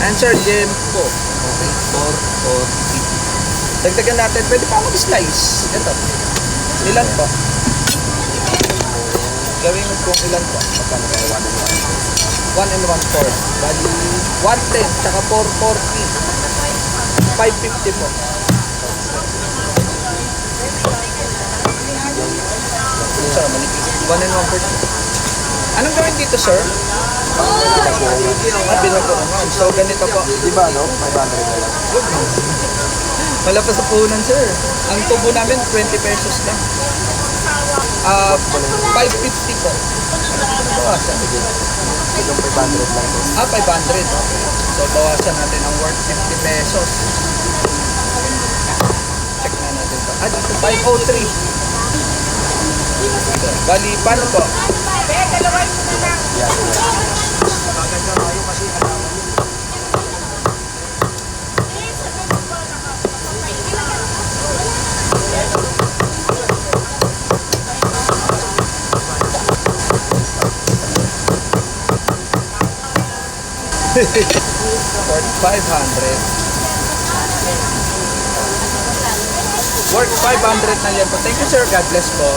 And sir, gem po. Okay, 4, 4, Dagdagan natin, pwede pa mag-slice. Ito. Ilan po? Gawin mo kung ilan po. Magkano kayo? 1 and 1. 1 and 1 4. Bali, 110, tsaka 440. 550 po. Sir, manipis. 1 and 1 Anong gawin dito, sir? Binagoongan. So, ganito po. Di ba, no? 500 na lang. Wala pa sa puhunan, sir. Ang tubo namin, 20 pesos lang. Ah, 550 po. Bawasan. Hanggang 500 lang. Ah, 500. So, bawasan natin ang worth 50 pesos. Check na natin to. Ah, dito, 503. Bali, paano po? 500. Worth 500 na yan po. Thank you, sir. God bless po.